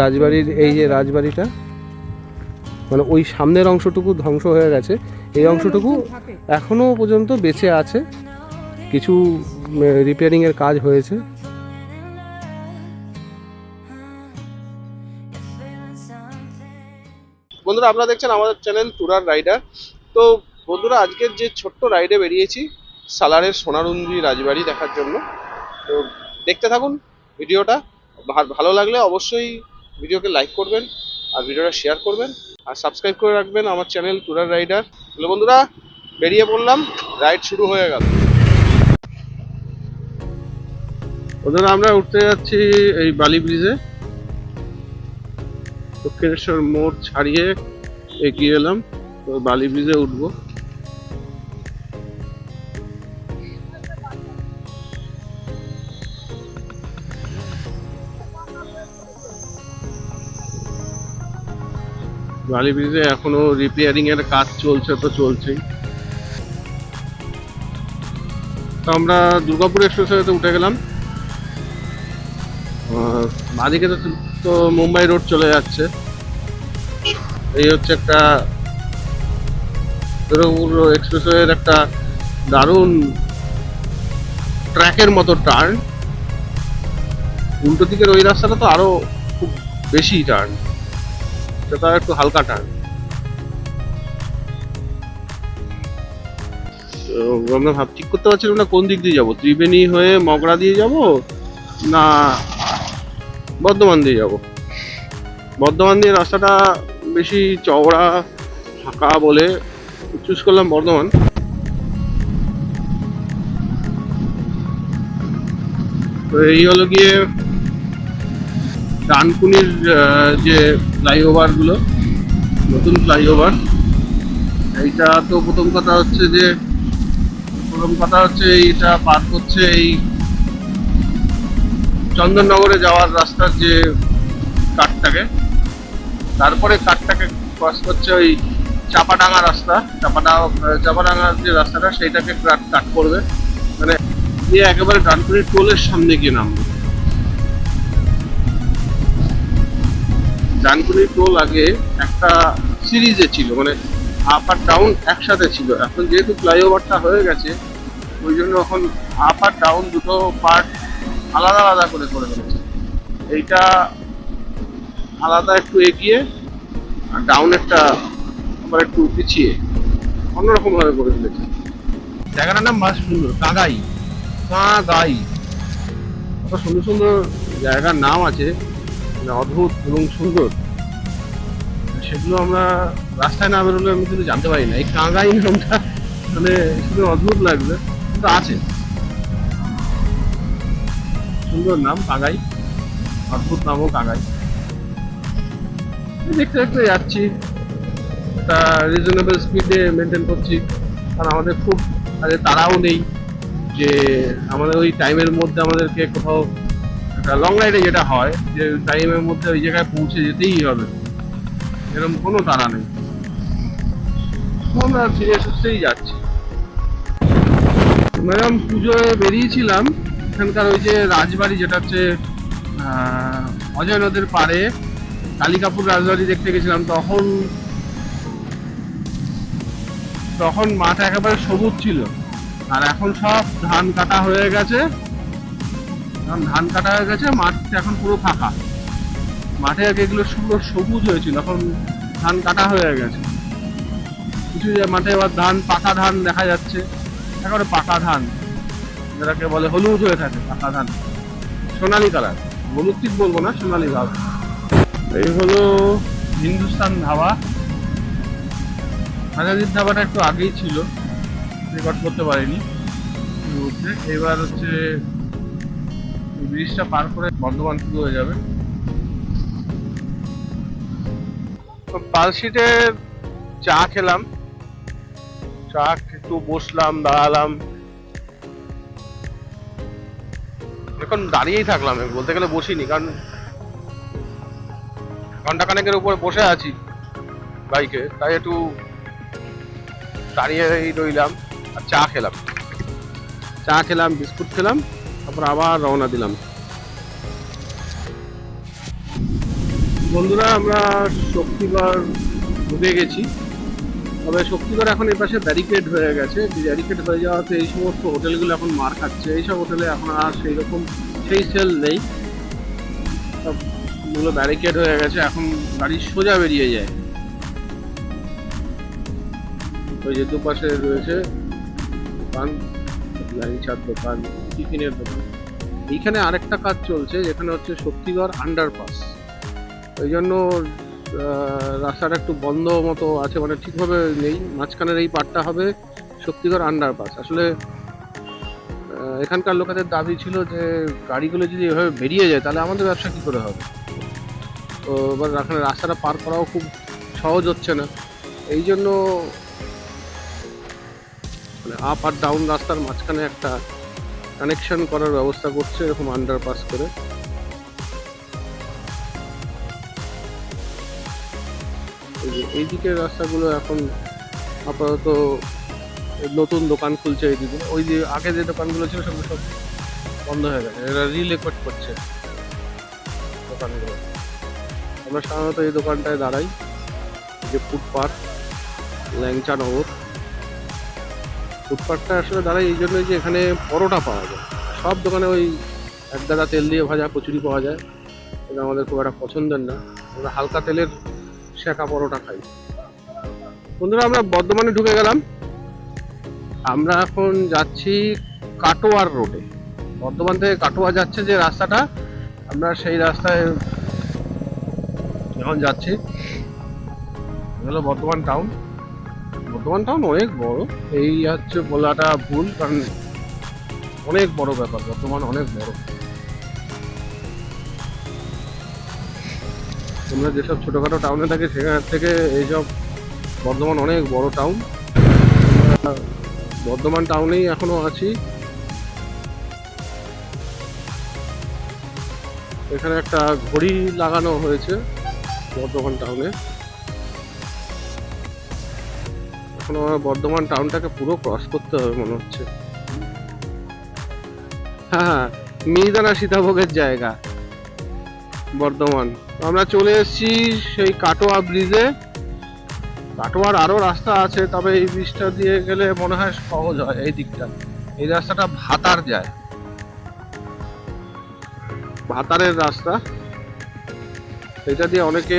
রাজবাড়ির এই যে রাজবাড়িটা মানে ওই সামনের অংশটুকু ধ্বংস হয়ে গেছে। এই অংশটুকু এখনও পর্যন্ত বেঁচে আছে। কিছু রিপেয়ারিং এর কাজ হয়েছে। বন্ধুরা, আপনারা দেখছেন আমাদের চ্যানেল টুরার রাইডার তো বন্ধুরা, আজকের যে ছোট্ট রাইডে বেরিয়েছি, সালারের সোনারুঞ্জি রাজবাড়ি দেখার জন্য। তো দেখতে থাকুন ভিডিওটা। ভালো লাগলে অবশ্যই ভিডিওকে লাইক করবেন আর ভিডিওটা শেয়ার করবেন। আর সাবস্ক্রাইব করে রাখবেন আমার চ্যানেল টুরার রাইডার তাহলে বন্ধুরা, বেরিয়ে পড়লাম রাইড শুরু হয়ে গেল। বন্ধুরা, আমরা উঠতে যাচ্ছি এই বালি ব্রিজে দক্ষিণেশ্বর মোড় ছাড়িয়ে এগিয়ে এলাম, তো বালি ব্রিজে উঠবো। বালি ব্রিজে এখনও রিপেয়ারিং এর কাজ চলছে তো চলছেই। আমরা দুর্গাপুর এক্সপ্রেসওয়েতে উঠে গেলাম। বাঁদিকে তো তো মুম্বাই রোড চলে যাচ্ছে। এই হচ্ছে একটা দুর্গাপুর এক্সপ্রেসওয়ের একটা দারুণ ট্র্যাকের মতো টার্ন উল্টো দিকের ওই রাস্তাটা তো আরও খুব বেশি টার্ন সেটা একটু হালকা টার্ন তো আমরা ভাব ঠিক করতে পারছিলাম না কোন দিক দিয়ে যাব? ত্রিবেণী হয়ে মগরা দিয়ে যাব না বর্ধমান দিয়ে যাব? বর্ধমান দিয়ে রাস্তাটা বেশি চওড়া, ফাঁকা বলে চুজ করলাম বর্ধমান। তো এই হলো গিয়ে ডানকুনির যে ফ্লাইওভারগুলো, নতুন ফ্লাইওভার, এইটা তো প্রথম কথা হচ্ছে যে, প্রথম কথা হচ্ছে এইটা পার করছে এই চন্দননগরে যাওয়ার রাস্তার যে কাঠটাকে। তারপরে কাঠটাকে ক্রস করছে ওই চাপাডাঙ্গা রাস্তা। চাপাডাঙ্গা চাপাডাঙ্গার যে রাস্তাটা, সেইটাকে কাট করবে। মানে একেবারে ডানকুনির টোলের সামনে গিয়ে নামবে। ডানকুনি টোল আগে একটা সিরিজে ছিল মানে আপ আর ডাউন একসাথে ছিল। এখন যেহেতু ফ্লাইওভারটা হয়ে গেছে, ওই জন্য এখন আপ আর ডাউন দুটো পার্ট আলাদা আলাদা করে করে ফেলেছে। এইটা আলাদা একটু এগিয়ে আর ডাউন একটা আবার একটু পিছিয়ে অন্যরকম ভাবে করে ফেলেছে। জায়গাটার নাম মাস সুন্দর কাঁগাই কাঁগাই কত সুন্দর সুন্দর জায়গার নাম আছে। মানে অদ্ভুত এবং সুন্দর। সেগুলো আমরা রাস্তায় না বেরোলে আমি কিন্তু জানতে পারি না। এই কাঁগাই নামটা মানে শুধু অদ্ভুত লাগবে কিন্তু আছে। সুন্দর নাম কাঁগাই অদ্ভুত নামও কাঁগাই দেখতে দেখতে যাচ্ছি। একটা রিজনেবল স্পিডে মেনটেন করছি। কারণ আমাদের খুব তাড়াও নেই যে আমাদের ওই টাইমের মধ্যে আমাদেরকে কোথাও লং রাইডে যেটা হয়, যে টাইমের মধ্যে ওই জায়গায় পৌঁছে যেতেই হবে। এরকম কোনো তাড়া নেই। আমরা সুস্থেই যাচ্ছি। ম্যাডাম, পুজোয় বেরিয়েছিলাম। এখানকার ওই যে রাজবাড়ি, যেটা হচ্ছে অজয় নদের পাড়ে, কালিকাপুর রাজবাড়ি দেখতে গেছিলাম, তখন তখন মাঠ একেবারে সবুজ ছিল। আর এখন সব ধান কাটা হয়ে গেছে। এখন ধান কাটা হয়ে গেছে, মাঠ এখন পুরো ফাঁকা। মাঠে আগে এগুলো পুরো সবুজ হয়েছিল, এখন ধান কাটা হয়ে গেছে। কিছু মাঠে এবার ধান, পাকা ধান দেখা যাচ্ছে, একেবারে পাকা ধান। যেটাকে বলে হলুদ হয়ে থাকে, পাকা ধান। সোনালি কালার। হলুদ ঠিক বলব না, সোনালি ভাব এই হলো হিন্দুস্তান ধাবা। হাজারির ধাবাটা একটু আগেই ছিল রেকর্ড করতে পারিনি। এবার হচ্ছে ব্রিজটা পার করে বর্ধমান শুরু হয়ে যাবে। পালশিটে চা খেলাম। চা একটু বসলাম, দাঁড়ালাম। এখন দাঁড়িয়েই থাকলাম বলতে গেলে বসিনি, কারণ ঘণ্টা ঘন্টাখানেকের উপরে বসে আছি বাইকে, তাই একটু দাঁড়িয়েই রইলাম আর চা খেলাম। চা খেলাম, বিস্কুট খেলাম। তারপর আবার রওনা দিলাম। বন্ধুরা, আমরা শক্তিগড় ঢুকে গেছি। তবে শক্তিগড় এখন এর পাশে ব্যারিকেড হয়ে গেছে। ব্যারিকেড হয়ে যাওয়াতে এই সমস্ত হোটেলগুলো এখন মার খাচ্ছে। এইসব হোটেলে এখন আর সেই রকম সেই সেল নেই। সবগুলো ব্যারিকেড হয়ে গেছে। এখন গাড়ি সোজা বেরিয়ে যায়। ওই যে দুপাশে রয়েছে দোকান লাইচার দোকান। টিফিনের দোকান এইখানে আরেকটা কাজ চলছে, যেখানে হচ্ছে শক্তিগড় আন্ডারপাস ওই জন্য রাস্তাটা একটু বন্ধ মতো আছে মানে ঠিকভাবে নেই। মাঝখানের এই পার্টটা হবে শক্তিগড় আন্ডারপাস আসলে এখানকার লোকেদের দাবি ছিল যে, গাড়িগুলো যদি এভাবে বেরিয়ে যায়, তাহলে আমাদের ব্যবসা কী করে হবে? তো এবার এখানে রাস্তাটা পার করাও খুব সহজ হচ্ছে না। এই জন্য মানে আপ আর ডাউন রাস্তার মাঝখানে একটা কানেকশন করার ব্যবস্থা করছে এরকম আন্ডারপাস করে। এই দিকের রাস্তাগুলো এখন আপাতত নতুন দোকান খুলছে এইদিকে। ওই যে আগে যে দোকানগুলো ছিল সেগুলো সব বন্ধ হয়ে গেছে। এরা রিলেকট করছে দোকানগুলো। আমরা সাধারণত এই দোকানটায় দাঁড়াই। যে ফুটপাথ ল্যাংচা নগর। ফুটপাথটা আসলে দাঁড়াই এই জন্যই যে এখানে পরোটা পাওয়া যায়। সব দোকানে ওই এক গাদা তেল দিয়ে ভাজা, কচুরি পাওয়া যায়। এটা আমাদের খুব একটা পছন্দের না। আমরা হালকা তেলের শেখা পরোটা খাই। বন্ধুরা, আমরা বর্ধমানে ঢুকে গেলাম। আমরা এখন যাচ্ছি কাটোয়ার রোডে। বর্ধমান থেকে কাটোয়া যাচ্ছে যে রাস্তাটা, আমরা সেই রাস্তায় এখন যাচ্ছি। বর্ধমান টাউন। বর্ধমান টাউন অনেক বড়। এই হচ্ছে বলাটা ভুল, কারণ অনেক বড় ব্যাপার বর্ধমান অনেক বড়। তোমরা যেসব ছোটখাটো টাউনে থাকে, সেখান থেকে এইসব বর্ধমান অনেক বড় টাউন বর্ধমান টাউনেই এখনও আছি। এখানে একটা ঘড়ি লাগানো হয়েছে বর্ধমান টাউনে এখন আমার বর্ধমান টাউনটাকে পুরো ক্রস করতে হবে মনে হচ্ছে। হ্যাঁ হ্যাঁ মিহিদানা সীতাভোগের জায়গা, বর্ধমান। আমরা চলে এসেছি সেই কাটোয়া ব্রিজে কাটোয়ার আরও রাস্তা আছে, তবে এই ব্রিজটা দিয়ে গেলে মনে হয় সহজ হয় এই দিকটা। এই রাস্তাটা ভাতার যায়। ভাতারের রাস্তা। এটা দিয়ে অনেকে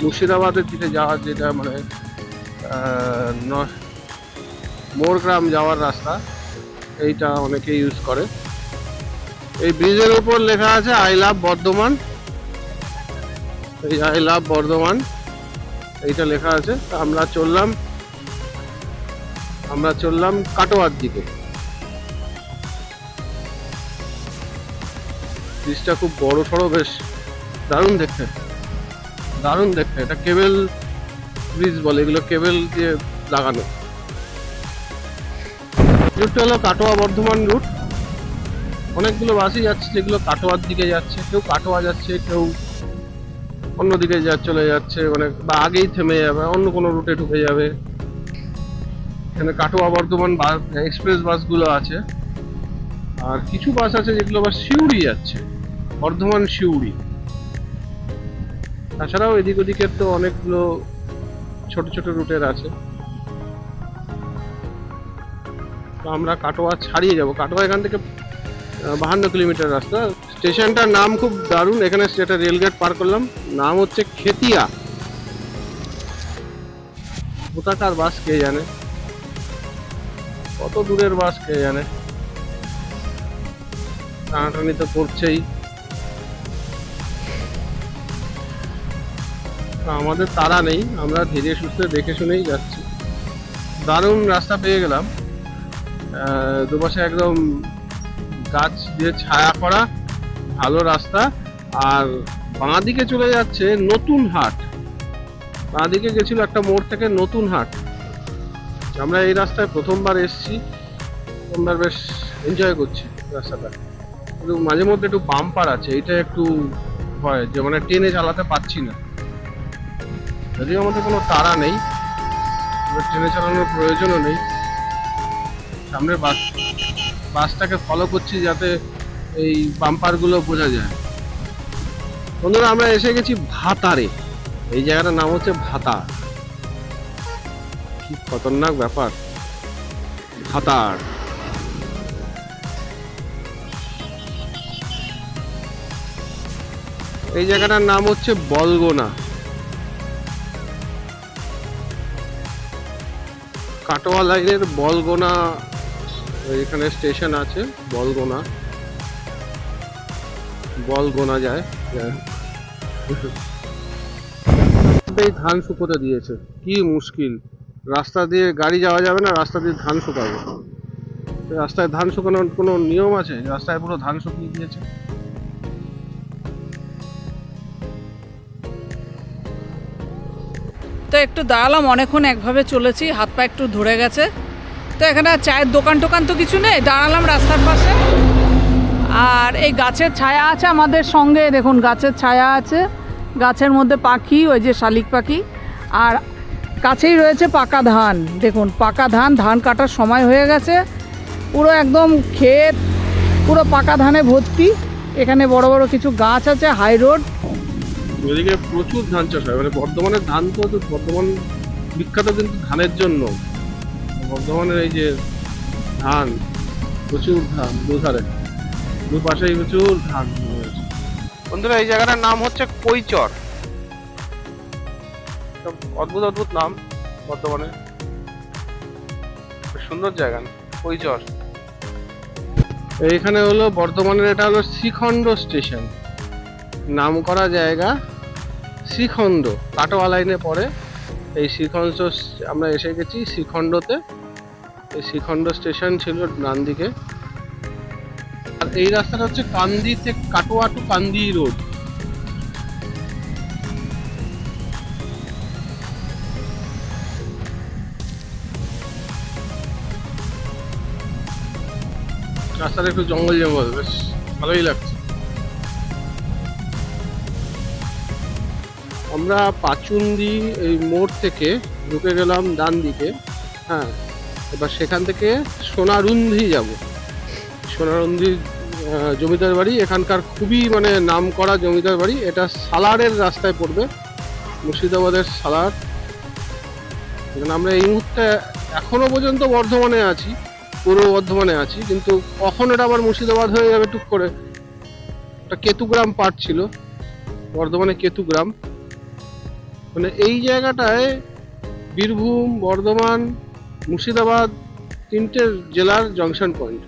মুর্শিদাবাদের দিকে যাওয়ার যেটা মানে মোরগ্রাম যাওয়ার রাস্তা। এইটা অনেকে ইউজ করে। এই ব্রিজের উপর লেখা আছে আই লাভ বর্ধমান। এই আই লাভ বর্ধমান। এইটা লেখা আছে। আমরা চললাম আমরা চললাম কাটোয়ার দিকে। ব্রিজটা খুব বড় সড়ো বেশ দারুণ দেখতে। দারুণ দেখতে। এটা কেবল ব্রিজ বলে, এগুলো কেবল দিয়ে লাগানো। রুটটা হলো কাটোয়া বর্ধমান রুট অনেকগুলো বাসই যাচ্ছে, যেগুলো কাটোয়ার দিকে যাচ্ছে। কেউ কাটোয়া যাচ্ছে, কেউ অন্যদিকে যা, চলে যাচ্ছে মানে বা আগেই থেমে যাবে, অন্য কোনো রুটে ঢুকে যাবে। এখানে কাটোয়া বর্ধমান বাস এক্সপ্রেস বাসগুলো আছে। আর কিছু বাস আছে যেগুলো আবার শিউড়ি যাচ্ছে বর্ধমান শিউড়ি তাছাড়াও এদিক ওদিকের তো অনেকগুলো ছোট ছোট রুটের আছে। তো আমরা কাটোয়া ছাড়িয়ে যাব। কাটোয়া এখান থেকে বাহান্ন কিলোমিটার রাস্তা। স্টেশনটার নাম খুব দারুণ। এখানে একটা রেলগেট পার করলাম। নাম হচ্ছে খেতিয়া। কোথাকার বাস কে জানে? কত দূরের বাস কে জানে? টানাটানি তো করছেই। আমাদের তারা নেই, আমরা ধীরে সুস্থে দেখে শুনেই যাচ্ছি। দারুণ রাস্তা পেয়ে গেলাম। দুপাশে একদম গাছ দিয়ে ছায়া করা ভালো রাস্তা। আর বাঁ দিকে চলে যাচ্ছে নতুন হাট। বাঁ দিকে গেছিল একটা মোড় থেকে নতুন হাট। আমরা এই রাস্তায় প্রথমবার এসেছি, প্রথমবার বেশ এনজয় করছি রাস্তাটা। কিন্তু মাঝে মধ্যে একটু বাম্পার আছে এটা একটু হয় যে মানে ট্রেনে চালাতে পারছি না। যদিও আমাদের কোনো তাড়া নেই ট্রেনে চালানোর প্রয়োজনও নেই। সামনের বাস, বাসটাকে ফলো করছি যাতে এই বাম্পারগুলো বোঝা যায়। বন্ধুরা, আমরা এসে গেছি ভাতারে। এই জায়গাটার নাম হচ্ছে ভাতা কি খতরনাক ব্যাপার। ভাতার। এই জায়গাটার নাম হচ্ছে বলগোনা। কাটোয়া লাইনের বলগোনা এখানে স্টেশন আছে, বলগোনা। বল গোনা যায়। ধান শুকোতে দিয়েছে, কি মুশকিল। রাস্তা দিয়ে গাড়ি যাওয়া যাবে না, রাস্তা দিয়ে ধান শুকাবে। রাস্তায় ধান শুকানোর কোনো নিয়ম আছে? রাস্তায় পুরো ধান শুকিয়ে দিয়েছে তো একটু দাঁড়ালাম, অনেকক্ষণ একভাবে চলেছি, হাত পা একটু ধরে গেছে। তো এখানে চায়ের দোকান টোকান তো কিছু নেই, দাঁড়ালাম রাস্তার পাশে। আর এই গাছের ছায়া আছে আমাদের সঙ্গে, দেখুন গাছের ছায়া আছে। গাছের মধ্যে পাখি, ওই যে শালিক পাখি। আর কাছেই রয়েছে পাকা ধান, দেখুন পাকা ধান ধান কাটার সময় হয়ে গেছে। পুরো একদম ক্ষেত, পুরো পাকা ধানে ভর্তি। এখানে বড় বড় কিছু গাছ আছে, হাই রোড। এদিকে প্রচুর ধান চাষ হয়। মানে বর্ধমানের ধান তো বর্ধমান বিখ্যাত কিন্তু ধানের জন্য। বর্ধমানের এই যে ধান প্রচুর ধান দুধারে দুপাশেই প্রচুর ধান বন্ধুরা এই জায়গাটার নাম হচ্ছে কৈচর। অদ্ভুত অদ্ভুত নাম বর্ধমানে বেশ সুন্দর জায়গা কৈচর। এইখানে হলো বর্ধমানের এটা হলো শ্রীখণ্ড স্টেশন। নাম করা জায়গা। শ্রীখণ্ড, কাটোয়া লাইনে পড়ে। এই শ্রীখণ্ড আমরা এসে গেছি শ্রীখণ্ডতে। এই শ্রীখণ্ড স্টেশন ছিল ডান দিকে আর এই রাস্তাটা হচ্ছে কান্দি থেকে কাটোয়া টু কান্দি রোড। রাস্তাটা একটু জঙ্গল জঙ্গল, বেশ ভালোই লাগছে। আমরা পাচুন্দি এই মোড় থেকে ঢুকে গেলাম ডান দিকে হ্যাঁ। এবার সেখান থেকে সোনারুন্ধি যাব। সোনারুন্ধি জমিদার বাড়ি, এখানকার খুবই মানে নাম করা জমিদার বাড়ি। এটা সালারের রাস্তায় পড়বে, মুর্শিদাবাদের সালার। আমরা এই মুহূর্তে এখনও পর্যন্ত বর্ধমানে আছি, পূর্ব বর্ধমানে আছি, কিন্তু কখন এটা আবার মুর্শিদাবাদ হয়ে যাবে টুক করে। একটা কেতুগ্রাম পার্ট ছিল, বর্ধমানে কেতুগ্রাম। মানে এই জায়গাটায় বীরভূম, বর্ধমান, মুর্শিদাবাদ তিনটে জেলার জংশন পয়েন্ট।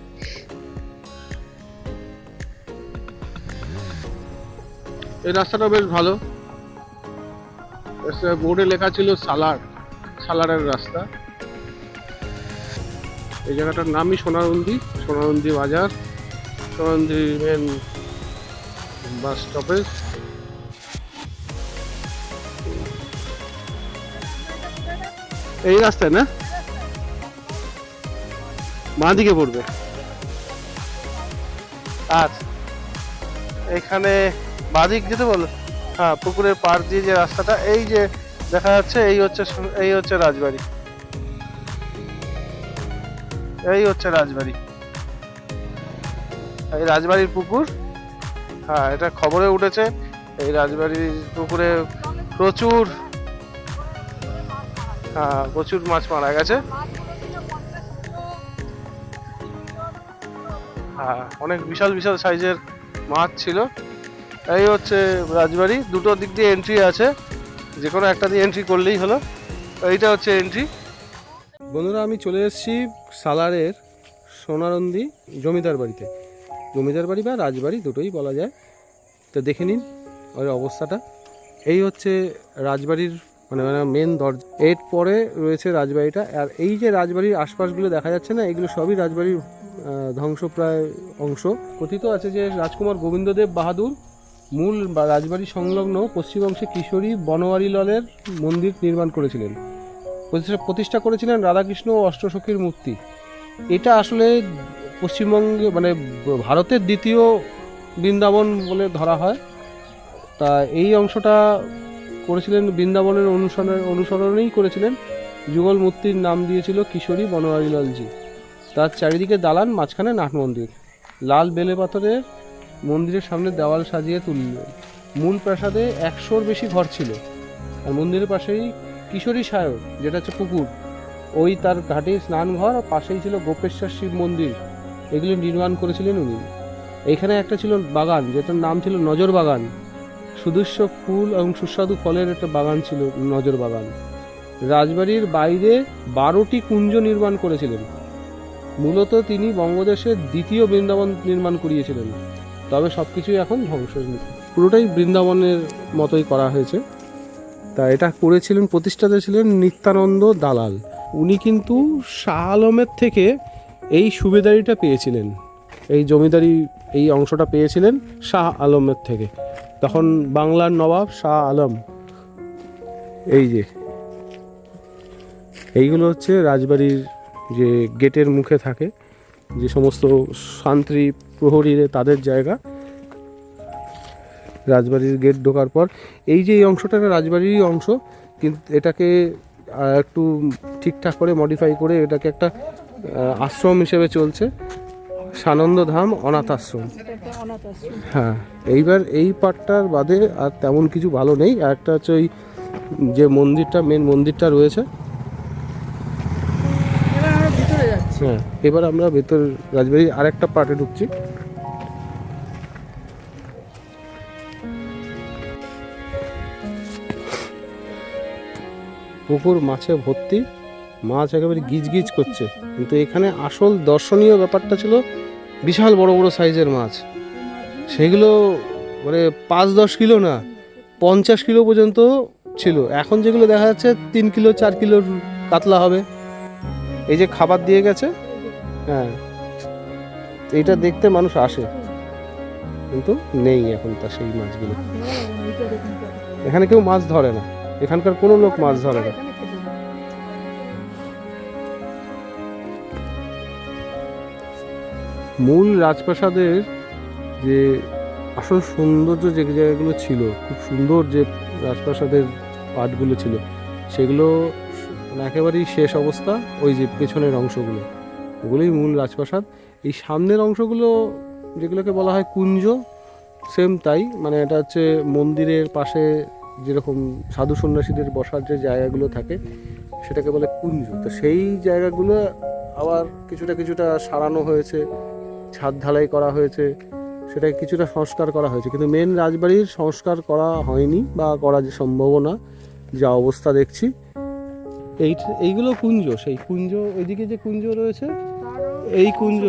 এই রাস্তাটা বেশ ভালো। বোর্ডে লেখা ছিল সালার, সালারের রাস্তা। এই জায়গাটার নামই সোনারন্দি সোনারন্দি বাজার, সোনারন্দি মেন বাস স্টপেজ এই রাস্তায়, না? বাঁ দিকে পড়বে। আচ্ছা এখানে বাদিক যেতে বলো? হ্যাঁ পুকুরের পাড় দিয়ে যে রাস্তাটা, এই যে দেখা যাচ্ছে, এই হচ্ছে এই হচ্ছে রাজবাড়ি। এই হচ্ছে রাজবাড়ি। এই রাজবাড়ির পুকুর। হ্যাঁ এটা খবরে উঠেছে। এই রাজবাড়ির পুকুরে প্রচুর প্রচুর মাছ মারা গেছে। হ্যাঁ অনেক বিশাল বিশাল সাইজের মাছ ছিল। এই হচ্ছে রাজবাড়ি, দুটো দিক দিয়ে এন্ট্রি আছে। যে কোনো একটা দিয়ে এন্ট্রি করলেই হলো। এইটা হচ্ছে এন্ট্রি বন্ধুরা, আমি চলে এসেছি সালারের সোনারন্দি জমিদার বাড়িতে। জমিদার বাড়ি বা রাজবাড়ি দুটোই বলা যায়। তো দেখে নিন ওই অবস্থাটা। এই হচ্ছে রাজবাড়ির মানে মেন দরজা। এর পরে রয়েছে রাজবাড়িটা। আর এই যে রাজবাড়ির আশপাশগুলো দেখা যাচ্ছে না, এগুলো সবই রাজবাড়ির ধ্বংসপ্রায় অংশ। কথিত আছে যে রাজকুমার গোবিন্দদেব বাহাদুর মূল রাজবাড়ি সংলগ্ন পশ্চিমাংশে কিশোরী বনওয়ারি লালের মন্দির নির্মাণ করেছিলেন। প্রতিষ্ঠা করেছিলেন রাধাকৃষ্ণ ও অষ্টসখীর মূর্তি। এটা আসলে পশ্চিমবঙ্গে মানে ভারতের দ্বিতীয় বৃন্দাবন বলে ধরা হয়। তা এই অংশটা করেছিলেন বৃন্দাবনের অনুসরণ, অনুসরণেই করেছিলেন। যুগল মূর্তির নাম দিয়েছিল কিশোরী বনোয়ারিলালজি তার চারিদিকে দালান, মাঝখানে নাট মন্দির। লাল বেলে পাথরের মন্দিরের সামনে দেওয়াল সাজিয়ে তুললেন মূল প্রাসাদে একশোর বেশি ঘর ছিল। আর মন্দিরের পাশেই কিশোরী সায়র, যেটা হচ্ছে পুকুর ওই তার ঘাটে স্নানঘর, আর পাশেই ছিল গোপেশ্বর শিব মন্দির। এগুলো নির্মাণ করেছিলেন উনি। এখানে একটা ছিল বাগান, যেটার নাম ছিল নজর বাগান। সুদৃশ্য ফুল এবং সুস্বাদু ফলের একটা বাগান ছিল, নজর বাগান। রাজবাড়ির বাইরে বারোটি কুঞ্জ নির্মাণ করেছিলেন। মূলত তিনি বঙ্গদেশের দ্বিতীয় বৃন্দাবন নির্মাণ করিয়েছিলেন। তবে সব কিছুই এখন ধ্বংস পুরোটাই বৃন্দাবনের মতোই করা হয়েছে। তা এটা করেছিলেন, প্রতিষ্ঠাতা ছিলেন নিত্যানন্দ দালাল। উনি কিন্তু শাহ আলমের থেকে এই সুবেদারিটা পেয়েছিলেন। এই জমিদারি, এই অংশটা পেয়েছিলেন শাহ আলমের থেকে। তখন বাংলার নবাব শাহ আলম, এই যে, এইগুলো হচ্ছে রাজবাড়ির যে গেটের মুখে থাকে, যে সমস্ত শান্তি প্রহরীরে তাদের জায়গা। রাজবাড়ির গেট ঢোকার পর, এই যে এই অংশটা একটা রাজবাড়িরই অংশ, কিন্তু এটাকে একটু ঠিকঠাক করে মডিফাই করে এটাকে একটা আশ্রম হিসেবে চলছে। সানন্দ ধাম অনাথ আশ্রম হ্যাঁ এইবার এই পার্টটার বাদে আর তেমন কিছু ভালো নেই। আর একটা হচ্ছে ওই যে মন্দিরটা মেন মন্দিরটা রয়েছে। এবার আমরা ভিতরে যাচ্ছি। হ্যাঁ এবার আমরা ভেতর রাজবাড়ির আরেকটা পার্টে ঢুকছি। পুকুর মাছে ভর্তি। মাছ একেবারে গিজ গিজ করছে। কিন্তু এখানে আসল দর্শনীয় ব্যাপারটা ছিল বিশাল বড় বড় সাইজের মাছ। সেগুলো মানে পাঁচ দশ কিলো না, পঞ্চাশ কিলো পর্যন্ত ছিল। এখন যেগুলো দেখা যাচ্ছে তিন কিলো, চার কিলোর কাতলা হবে। এই যে খাবার দিয়ে গেছে হ্যাঁ এইটা দেখতে মানুষ আসে, কিন্তু নেই এখন তা সেই মাছগুলো। এখানে কেউ মাছ ধরে না, এখানকার কোনো লোক মাছ ধরে না। মূল রাজপ্রাসাদের যে আসল সৌন্দর্য যে জায়গাগুলো ছিল, খুব সুন্দর যে রাজপ্রাসাদের পার্টগুলো ছিল, সেগুলো মানে একেবারেই শেষ অবস্থা ওই যে পেছনের অংশগুলো। ওগুলোই মূল রাজপ্রাসাদ। এই সামনের অংশগুলো যেগুলোকে বলা হয় কুঞ্জ সেম তাই। মানে এটা হচ্ছে মন্দিরের পাশে যেরকম সাধু সন্ন্যাসীদের বসার যে জায়গাগুলো থাকে, সেটাকে বলে কুঞ্জ। তো সেই জায়গাগুলো আবার কিছুটা কিছুটা সারানো হয়েছে। ছাদ ঢালাই করা হয়েছে সেটাকে কিছুটা সংস্কার করা হয়েছে। কিন্তু মেন রাজবাড়ির সংস্কার করা হয়নি বা করা যে সম্ভাবনা যা অবস্থা দেখছি। এই এইগুলো কুঞ্জ সেই কুঞ্জ ওইদিকে যে কুঞ্জ রয়েছে এই কুঞ্জ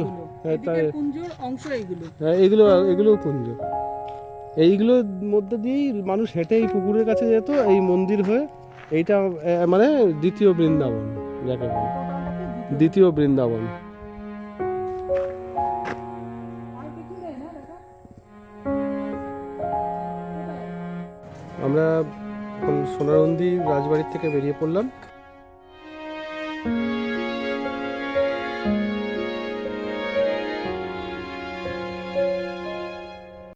হ্যাঁ তাই এইগুলো। হ্যাঁ এগুলো এগুলোও কুঞ্জ। এইগুলোর মধ্যে দিয়েই মানুষ হেঁটে এই পুকুরের কাছে যেত এই মন্দির হয়ে। এইটা মানে দ্বিতীয় বৃন্দাবন যাকে দ্বিতীয় বৃন্দাবন। আমরা সোনারন্দি রাজবাড়ির থেকে বেরিয়ে পড়লাম।